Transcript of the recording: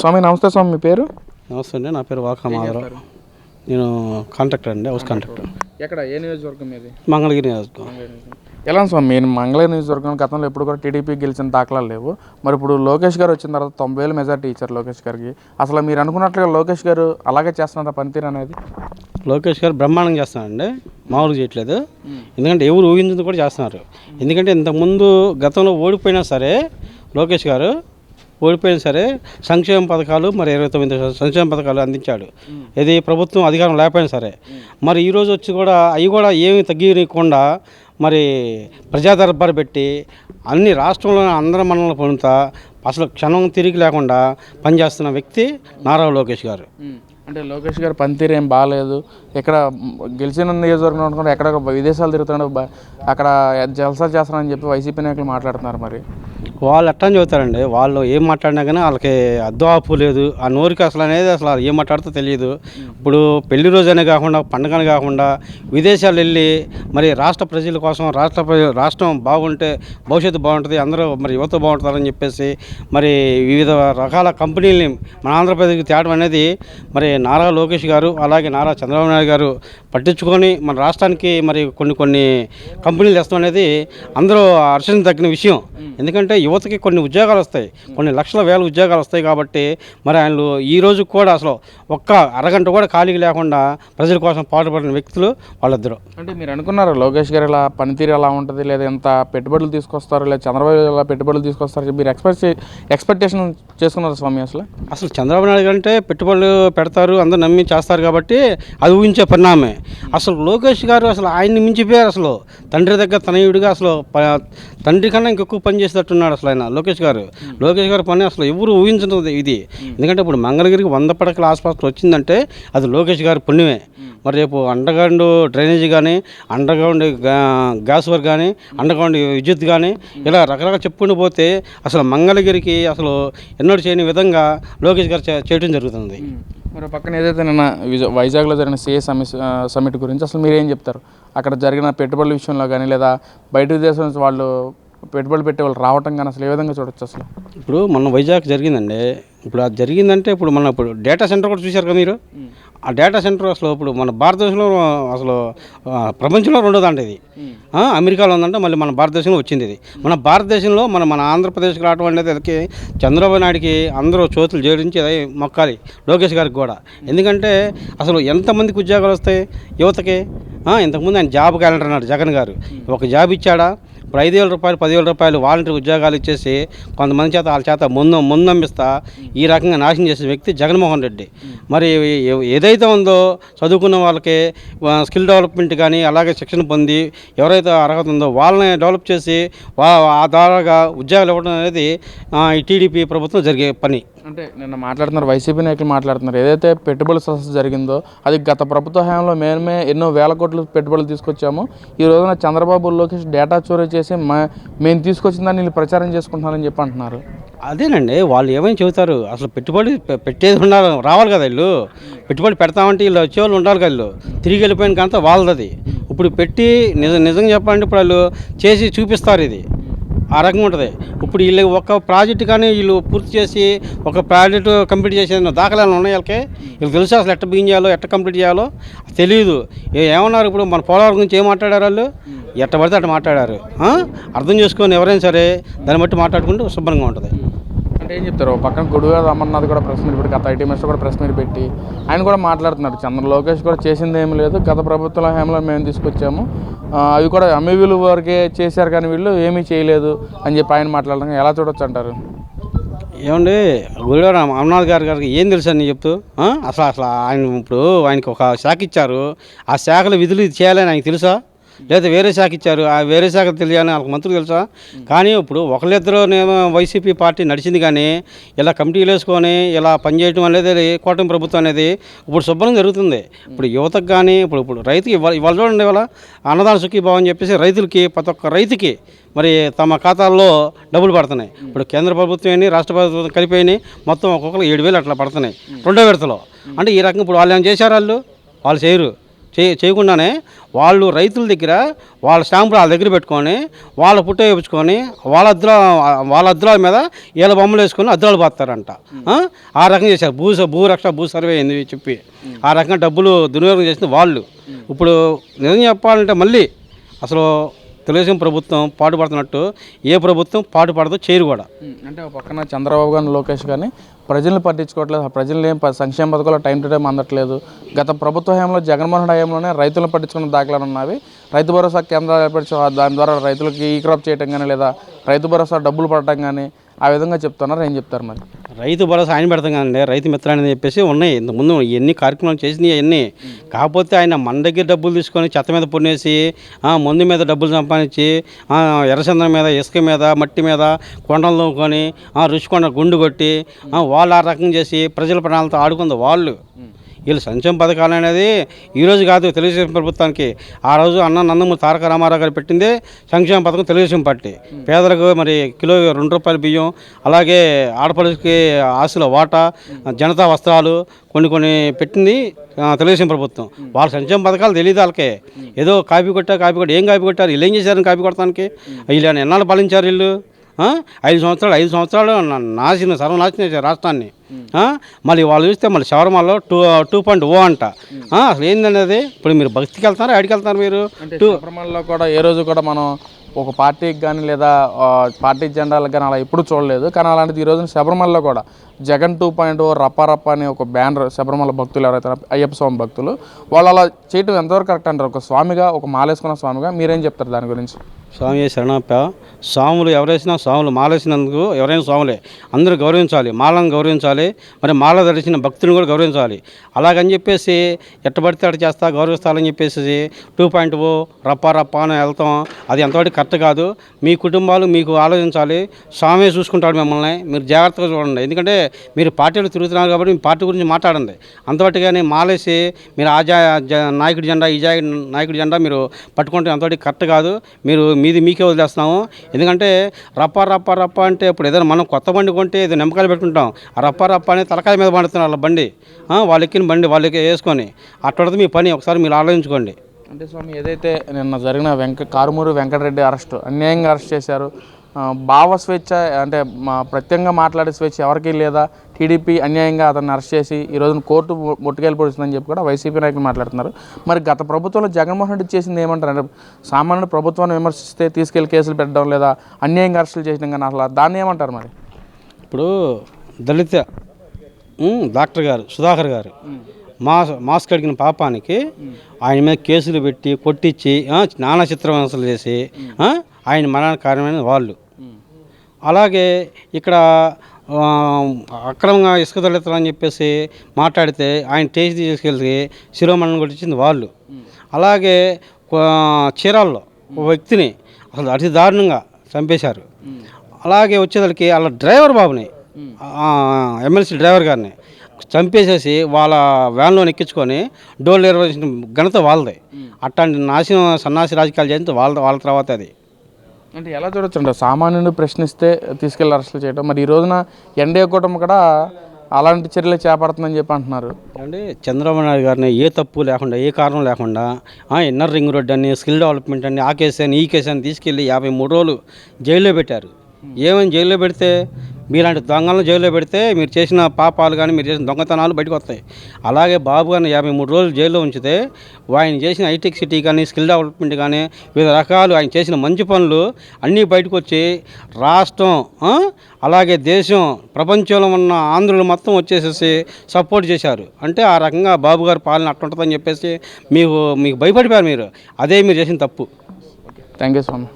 స్వామి నమస్తే స్వామి మీ పేరు? నమస్తే అండి నా పేరు వాకా మాధవరావు. నేను కాంట్రాక్టర్ అండి హౌస్ కాంట్రాక్టర్. ఎక్కడ ఏ నియోజకవర్గం మీది? మంగళగిరి నియోజకవర్గం. ఎలా స్వామి మీరు మంగళ నియోజకవర్గం గతంలో ఎప్పుడు కూడా టీడీపీ గెలిచిన దాఖలాలు లేవు. మరి ఇప్పుడు లోకేష్ గారు వచ్చిన తర్వాత తొంభై వేల మెజార్టీ ఇచ్చారు లోకేష్ గారికి. అసలు మీరు అనుకున్నట్లుగా లోకేష్ గారు అలాగే చేస్తున్నారా పనితీరు అనేది? లోకేష్ గారు బ్రహ్మాండం చేస్తున్నారండి మామూలుగా చేయట్లేదు. ఎందుకంటే ఎవరు ఊహించింది కూడా చేస్తున్నారు. ఎందుకంటే ఇంతకుముందు గతంలో ఓడిపోయినా సరే లోకేష్ గారు ఓడిపోయినా సరే సంక్షేమ పథకాలు మరి ఇరవై తొమ్మిది సంక్షేమ పథకాలు అందించాడు. ఇది ప్రభుత్వం అధికారం లేకపోయినా సరే. మరి ఈరోజు వచ్చి కూడా అవి కూడా ఏమీ తగ్గియకుండా మరి ప్రజా దర్బారు పెట్టి అన్ని రాష్ట్రంలో అందరి మనల్ని పొందుతా అసలు క్షణం తిరిగి లేకుండా పనిచేస్తున్న వ్యక్తి నారా లోకేష్ గారు. అంటే లోకేష్ గారు పనితీరు ఏం బాగాలేదు. ఇక్కడ గెలిచిన నియోజకవర్గం అనుకుంటే ఎక్కడ విదేశాలు తిరుగుతున్నాడు అక్కడ జలసా చేస్తానని చెప్పి వైసీపీ నాయకులు మాట్లాడుతున్నారు మరి. వాళ్ళు ఎట్లా అని చెబుతారండి. వాళ్ళు ఏం మాట్లాడినా కానీ వాళ్ళకి అద్దం ఆపు లేదు. ఆ నోరుకి అసలు అనేది అసలు ఏం మాట్లాడుతూ తెలియదు. ఇప్పుడు పెళ్ళి రోజనే కాకుండా పండుగనే కాకుండా విదేశాలు వెళ్ళి మరి రాష్ట్ర ప్రజల కోసం రాష్ట్ర రాష్ట్రం బాగుంటే భవిష్యత్తు బాగుంటుంది అందరూ మరి యువత బాగుంటుందని చెప్పేసి మరి వివిధ రకాల కంపెనీలని మన ఆంధ్రప్రదేశ్కి తేవడం అనేది మరి నారా లోకేష్ గారు అలాగే నారా చంద్రబాబు నాయుడు గారు పట్టించుకొని మన రాష్ట్రానికి మరి కొన్ని కొన్ని కంపెనీలు తెస్తాం అనేది అందరూ హర్షించదగిన విషయం. ఎందుకంటే యువతకి కొన్ని ఉద్యోగాలు వస్తాయి. కొన్ని లక్షల వేల ఉద్యోగాలు వస్తాయి కాబట్టి మరి ఆయనలు ఈ రోజు కూడా అసలు ఒక్క అరగంట కూడా ఖాళీగా లేకుండా ప్రజల కోసం పాటుపడిన వ్యక్తులు వాళ్ళిద్దరు. అంటే మీరు అనుకున్నారు లోకేష్ గారు ఇలా పనితీరు ఎలా ఉంటుంది? లేదా ఎంత పెట్టుబడులు తీసుకొస్తారు? లేదా చంద్రబాబు ఇలా పెట్టుబడులు తీసుకొస్తారు? మీరు ఎక్స్పెక్ట్ ఎక్స్పెక్టేషన్ చేసుకున్నారు స్వామి అసలు? అసలు చంద్రబాబు నాయుడు గారు అంటే పెట్టుబడులు పెడతారు అందరు నమ్మి చేస్తారు కాబట్టి అది ఊహించే పరిణామే. అసలు లోకేష్ గారు అసలు ఆయన్ని మించిపోయారు అసలు. తండ్రి దగ్గర తనయుడిగా అసలు తండ్రి కన్నా ఇంకెక్కువ పని చేసేటట్టున్నాడు అసలు ఆయన లోకేష్ గారు. లోకేష్ గారి పని అసలు ఎవరు ఊహించదు ఇది. ఎందుకంటే ఇప్పుడు మంగళగిరికి వంద పడకల ఆసుపత్రి వచ్చిందంటే అది లోకేష్ గారి పుణ్యమే. మరి రేపు అండర్గ్రౌండ్ డ్రైనేజీ కానీ అండర్గ్రౌండ్ గ్యాస్ వర్క్ కానీ అండర్గ్రౌండ్ విద్యుత్ కానీ ఇలా రకరకాల చెప్పుకుంటూ పోతే అసలు మంగళగిరికి అసలు ఎన్నడూ చేయని విధంగా లోకేష్ గారు చేయడం జరుగుతుంది మరి పక్కన ఏదైతే నిన్న విజ- వైజాగ్లో జరిగిన సిఏ సమిట్ గురించి అసలు మీరు ఏం చెప్తారు? అక్కడ జరిగిన పెట్టుబడుల విషయంలో కానీ లేదా బయట దేశం నుంచి వాళ్ళు పెట్టుబడి పెట్టే వాళ్ళు రావటం కానీ అసలు ఏ విధంగా చూడొచ్చు అసలు? ఇప్పుడు మన వైజాగ్ జరిగిందండి. ఇప్పుడు అది జరిగిందంటే ఇప్పుడు మన ఇప్పుడు డేటా సెంటర్ కూడా చూశారు కదా మీరు? ఆ డేటా సెంటర్ అసలు ఇప్పుడు మన భారతదేశంలో అసలు ప్రపంచంలో రెండోదంట ఇది. అమెరికాలో ఉందంటే మళ్ళీ మన భారతదేశంలో వచ్చింది ఇది. మన భారతదేశంలో మన మన ఆంధ్రప్రదేశ్కి రావడం అనేది చంద్రబాబు నాయుడికి అందరూ చోతులు జోడించి మొక్కాలి లోకేష్ గారికి కూడా. ఎందుకంటే అసలు ఎంతమందికి ఉద్యోగాలు వస్తాయి యువతకి? ఇంతకుముందు ఆయన జాబ్ క్యాలెండర్ అన్నాడు జగన్ గారు. ఒక జాబ్ ఇచ్చాడా? ఇప్పుడు ఐదు వేల రూపాయలు పదివేల రూపాయలు వాలంటీర్ ఉద్యోగాలు ఇచ్చేసి కొంతమంది చేత వాళ్ళ చేత ముందు ముందంబిస్తా ఈ రకంగా నాశనం చేసిన వ్యక్తి జగన్మోహన్ రెడ్డి. మరి ఏదైతే ఉందో చదువుకున్న వాళ్ళకి స్కిల్ డెవలప్మెంట్ కానీ అలాగే శిక్షణ పొంది ఎవరైతే అర్హత ఉందో వాళ్ళని డెవలప్ చేసి వా ఆ ద్వారాగా ఉద్యోగాలు ఇవ్వడం అనేది ఈ టీడీపీ ప్రభుత్వం జరిగే పని. అంటే నిన్న మాట్లాడుతున్నారు వైసీపీ నాయకులు మాట్లాడుతున్నారు. ఏదైతే పెట్టుబడుల సమస్య జరిగిందో అది గత ప్రభుత్వ హయాంలో మేమే ఎన్నో వేల కోట్లు పెట్టుబడులు తీసుకొచ్చాము. ఈ రోజున చంద్రబాబు లోకేష్ డేటా చోరీ చేసి మా మేము తీసుకొచ్చిన దాన్ని వీళ్ళు ప్రచారం చేసుకుంటున్నారని చెప్పి అంటున్నారు. అదేనండి వాళ్ళు ఏమైనా చెబుతారు? అసలు పెట్టుబడి పెట్టేది ఉండాలి రావాలి కదా వీళ్ళు? పెట్టుబడి పెడతామంటే వీళ్ళు వచ్చేవాళ్ళు ఉండాలి కదా వీళ్ళు? తిరిగి వెళ్ళిపోయిన కంత వాళ్ళది. ఇప్పుడు పెట్టి నిజం నిజంగా చెప్పాలంటే ఇప్పుడు వాళ్ళు చేసి చూపిస్తారు ఇది. ఆ రకంగా ఉంటుంది. ఇప్పుడు వీళ్ళు ఒక ప్రాజెక్ట్ కానీ వీళ్ళు పూర్తి చేసి ఒక ప్రాజెక్టు కంప్లీట్ చేసే దాఖలాలు ఉన్నాయి వాళ్ళకి. వీళ్ళు తెలుసు అసలు ఎట్ట బిగిన్ చేయాలో ఎట్ట కంప్లీట్ చేయాలో? తెలియదు ఏమన్నారు ఇప్పుడు మన పోలవరం గురించి ఏం మాట్లాడారు వాళ్ళు? ఎట్ట పడితే అట్ట మాట్లాడారు. అర్థం చేసుకొని ఎవరైనా సరే దాన్ని బట్టి మాట్లాడుకుంటే శుభ్రంగా ఉంటుంది. అంటే ఏం చెప్తారు? పక్కన గుడివాడ అమర్నాథ్ కూడా ప్రెస్ మీట్ పెట్టి గత ఐటీ మినిస్టర్ కూడా ప్రెస్ మీట్ పెట్టి ఆయన కూడా మాట్లాడుతున్నారు. చంద్ర లోకేష్ కూడా చేసింది ఏమి లేదు. గత ప్రభుత్వ హయాంలో మేము తీసుకొచ్చాము. అవి కూడా అమ్మేవీలు వరకే చేశారు కానీ వీళ్ళు ఏమీ చేయలేదు అని చెప్పి ఆయన మాట్లాడడం ఎలా చూడొచ్చు అంటారు? ఏమండి గుడివాడ అమర్నాథ్ గారి గారికి ఏం తెలుసు అని చెప్తూ అసలు అసలు ఆయన ఇప్పుడు ఆయనకి ఒక శాఖ ఇచ్చారు. ఆ శాఖలో విధులు చేయాలని ఆయనకు తెలుసా? లేదా వేరే శాఖ ఇచ్చారు. ఆ వేరే శాఖ తెలియని వాళ్ళకి మంత్రులు తెలుసా? కానీ ఇప్పుడు ఒకళ్ళిద్దరునేమో వైసీపీ పార్టీ నడిచింది కానీ ఇలా కమిటీలు వేసుకొని ఇలా పనిచేయడం అనేది కూటమి ప్రభుత్వం అనేది ఇప్పుడు శుభ్రం జరుగుతుంది. ఇప్పుడు యువతకు కానీ ఇప్పుడు ఇప్పుడు రైతుకి ఇవాళ ఇవాళ చూడండి ఇవాళ అన్నదాన సుఖీభావం అని చెప్పేసి రైతులకి ప్రతి ఒక్క రైతుకి మరి తమ ఖాతాల్లో డబ్బులు పడుతున్నాయి. ఇప్పుడు కేంద్ర ప్రభుత్వం అని రాష్ట్ర ప్రభుత్వం కలిపి మొత్తం ఒక్కొక్కరు ఏడు వేలు అట్లా పడుతున్నాయి. రెండో విడతలో. అంటే ఈ రకంగా ఇప్పుడు వాళ్ళు ఏం చేశారు వాళ్ళు? వాళ్ళు చేయరు. చే చేయకుండానే వాళ్ళు రైతుల దగ్గర వాళ్ళ స్టాంపులు వాళ్ళ దగ్గర పెట్టుకొని వాళ్ళ పుట్ట వేయించుకొని వాళ్ళ అద్దుల వాళ్ళ అద్దుల మీద వీళ్ళ బొమ్మలు వేసుకొని అద్దులాలు పోతారంట ఆ? రకంగా చేశారు. భూ భూ రక్ష భూ సర్వే అయింది చెప్పి. ఆ రకంగా డబ్బులు దుర్వినియోగం చేసింది వాళ్ళు. ఇప్పుడు నిజం చెప్పాలంటే మళ్ళీ అసలు తెలుగుదేశం ప్రభుత్వం పాటుపడుతున్నట్టు ఏ ప్రభుత్వం పాటుపడదో చేయరు కూడా. అంటే పక్కన చంద్రబాబు గారిని లోకేష్ కానీ ప్రజల్ని పట్టించుకోవట్లేదు. ఆ ప్రజలు ఏం సంక్షేమ పథకాలు టైం టు టైం అందట్లేదు. గత ప్రభుత్వ హయాంలో జగన్మోహన్ హయాంలోనే రైతులను పట్టించుకున్న దాఖలాలు ఉన్నవి. రైతు భరోసా కేంద్రాలు ఏర్పరిచి దాని ద్వారా రైతులకి ఈ క్రాప్ చేయడం కానీ లేదా రైతు భరోసా డబ్బులు పడటం కానీ ఆ విధంగా చెప్తున్నారు. ఏం చెప్తారు మరి? రైతు భరోసా ఆయన పెడతాం కదండి రైతు మిత్రాన్ని చెప్పేసి ఉన్నాయి. ఇంతకుముందు ఎన్ని కార్యక్రమాలు చేసినాయి అన్నీ. కాకపోతే ఆయన మన దగ్గర డబ్బులు తీసుకొని చెత్త మీద పొన్నేసి మందు మీద డబ్బులు సంపాదించి ఆ, ఎర్రచందనం మీద ఇసుక మీద మట్టి మీద కొండలు తోముకొని రుచికొండ గుండు కొట్టి వాళ్ళు ఆ రకం చేసి ప్రజల ప్రాణాలతో ఆడుకుంది వాళ్ళు. వీళ్ళు సంక్షేమ పథకాలు అనేది ఈరోజు కాదు తెలుగుదేశం ప్రభుత్వానికి. ఆ రోజు అన్న నందమూరి తారక రామారావు గారు పెట్టిందే సంక్షేమ పథకం తెలుగుదేశం పార్టీ. పేదలకు మరి కిలో రెండు రూపాయల బియ్యం అలాగే ఆడపడుచుకి ఆశల వాటా జనతా వస్త్రాలు కొన్ని కొన్ని పెట్టింది తెలుగుదేశం ప్రభుత్వం. వాళ్ళ సంక్షేమ పథకాలు తెలియదు వాళ్ళకే. ఏదో కాపీ కొట్టా కాపీ కొట్టా ఏం కాపీ కొట్టారు? వీళ్ళు ఏం చేశారని కాపీ కొట్టడానికి? వీళ్ళు ఎన్నాళ్ళు పాలించారు వీళ్ళు? ఐదు సంవత్సరాలు ఐదు సంవత్సరాలు నా- నాశనం సర్వనాశనం చేశారు రాష్ట్రాన్ని. మళ్ళీ వాళ్ళు చూస్తే మళ్ళీ శబరిమలలో టూ టూ పాయింట్ ఓ అంట. ఆ, అసలు ఏందనేది ఇప్పుడు మీరు భక్తికి వెళ్తారా ఎక్కడికి వెళ్తారు మీరు? అంటే శబరిమలలో కూడా ఏ రోజు కూడా మనం ఒక పార్టీకి కానీ లేదా పార్టీ జెండాలకు కానీ అలా ఎప్పుడు చూడలేదు. కానీ అలాంటిది ఈ రోజున శబరిమలలో కూడా జగన్ టూ పాయింట్ ఓ రప్ప రప్ప అనే ఒక బ్యానర్ శబరిమల భక్తులు ఎవరైతే అయ్యప్ప స్వామి భక్తులు వాళ్ళు అలా చేయటం ఎంతవరకు కరెక్ట్ అంటారు? ఒక స్వామిగా ఒక మాలేసుకున్న స్వామిగా మీరేం చెప్తారు దాని గురించి? స్వామి శరణప్ప. స్వాములు ఎవరేసినా స్వాములు మాలేసినందుకు ఎవరైనా స్వాములే అందరూ గౌరవించాలి మాలను గౌరవించాలి మరి మాల ధరించిన భక్తులను కూడా గౌరవించాలి. అలాగని చెప్పేసి ఎట్టబడితే అటు చేస్తా గౌరవిస్తాలని చెప్పేసి టూ పాయింట్ ఓ రప్ప రప్ప అని వెళ్తాం. అది ఎంతవరకు కరెక్ట్ కాదు. మీ కుటుంబాలు మీకు ఆలోచించాలి. స్వామి చూసుకుంటాడు మిమ్మల్ని. మీరు జాగ్రత్తగా చూడండి. ఎందుకంటే మీరు పార్టీలు తిరుగుతున్నారు కాబట్టి మీ పార్టీ గురించి మాట్లాడండి. అంతవట్టుగానే మాలేసి మీరు ఆ జా జ- నాయకుడి జెండా ఈ నాయకుడి జెండా మీరు పట్టుకుంటే అంతవరకు కరెక్ట్ కాదు. మీరు మీది మీకే వదిలేస్తున్నాము. ఎందుకంటే రప్ప రప్ప రప్ప అంటే ఇప్పుడు ఏదైనా మనం కొత్త బండి కొంటే ఏదో నిమ్మకాయలు పెట్టుకుంటాం. ఆ రప్ప రప్ప అని తలకాయ మీద పండుతున్నారు వాళ్ళ బండి. వాళ్ళు ఎక్కిన బండి వాళ్ళకి వేసుకొని అట్లది మీ పని ఒకసారి మీరు ఆలోచించుకోండి. అంటే స్వామి ఏదైతే నిన్న జరిగిన వెంక కారుమూరు వెంకటరెడ్డి అరెస్ట్ అన్యాయంగా అరెస్ట్ చేశారు భావ స్వేచ్ఛ అంటే మా ప్రత్యేకంగా మాట్లాడే స్వేచ్ఛ ఎవరికీ లేదా? టీడీపీ అన్యాయంగా అతన్ని అరెస్ట్ చేసి ఈ రోజున కోర్టు ము- ముట్టుకెళ్ళిపోతుందని చెప్పి కూడా వైసీపీ నాయకులు మాట్లాడుతున్నారు. మరి గత ప్రభుత్వంలో జగన్మోహన్ రెడ్డి చేసింది ఏమంటారు అంటే సామాన్యుడు ప్రభుత్వాన్ని విమర్శిస్తే తీసుకెళ్ళి కేసులు పెట్టడం లేదా అన్యాయంగా అరెస్టులు చేయడం కానీ అసలు దాన్ని ఏమంటారు మరి? ఇప్పుడు దళిత డాక్టర్ గారు సుధాకర్ గారు మాస్ మాస్క్ అడిగిన పాపానికి ఆయన మీద కేసులు పెట్టి కొట్టించి నానా చిత్రహింసలు చేసి ఆయన మరణానికి కారణమైన వాళ్ళు అలాగే ఇక్కడ అక్రమంగా ఇసుక అని చెప్పేసి మాట్లాడితే ఆయన టేస్ట్ తీసుకెళ్ళి శిరోమణం కొట్టించింది వాళ్ళు. అలాగే చీరాల్లో ఒక వ్యక్తిని అసలు అతి దారుణంగా చంపేశారు. అలాగే వచ్చేసరికి వాళ్ళ డ్రైవర్ బాబుని ఎమ్మెల్సీ డ్రైవర్ గారిని చంపేసేసి వాళ్ళ వ్యాన్లో ఎక్కించుకొని డోర్ నిర్వహించిన ఘనత వాళ్ళదే. అట్లాంటి నాశనం సన్నాసి రాజకీయాలు చేస్తే వాళ్ళ వాళ్ళ తర్వాత అది. అంటే ఎలా చూడొచ్చు అంటే సామాన్యుడు ప్రశ్నిస్తే తీసుకెళ్ళి అరెస్టులు చేయడం మరి ఈ రోజున ఎన్డీఏ కూటమి కూడా అలాంటి చర్యలు చేపడుతుందని చెప్పి అంటున్నారు. అంటే చంద్రబాబు నాయుడు గారిని ఏ తప్పు లేకుండా ఏ కారణం లేకుండా ఆ, ఇన్నర్ రింగ్ రోడ్ అని స్కిల్ డెవలప్మెంట్ అని ఆ కేసు అని ఈ కేసు అని తీసుకెళ్ళి యాభై మూడు రోజులు జైల్లో పెట్టారు. ఏమని జైల్లో పెడితే మీలాంటి దొంగలను జైల్లో పెడితే మీరు చేసిన పాపాలు కానీ మీరు చేసిన దొంగతనాలు బయటకు వస్తాయి. అలాగే బాబు గారిని యాభై మూడు రోజులు జైల్లో ఉంచితే ఆయన చేసిన హైటెక్ సిటీ కానీ స్కిల్ డెవలప్మెంట్ కానీ వివిధ రకాలు ఆయన చేసిన మంచి పనులు అన్నీ బయటకు వచ్చి రాష్ట్రం అలాగే దేశం ప్రపంచంలో ఉన్న ఆంధ్రులు మొత్తం వచ్చేసేసి సపోర్ట్ చేశారు. అంటే ఆ రకంగా బాబు గారు పాలన అట్టుంటుందని చెప్పేసి మీకు మీకు భయపడిపోయారు మీరు. అదే మీరు చేసిన తప్పు. Thank you so much.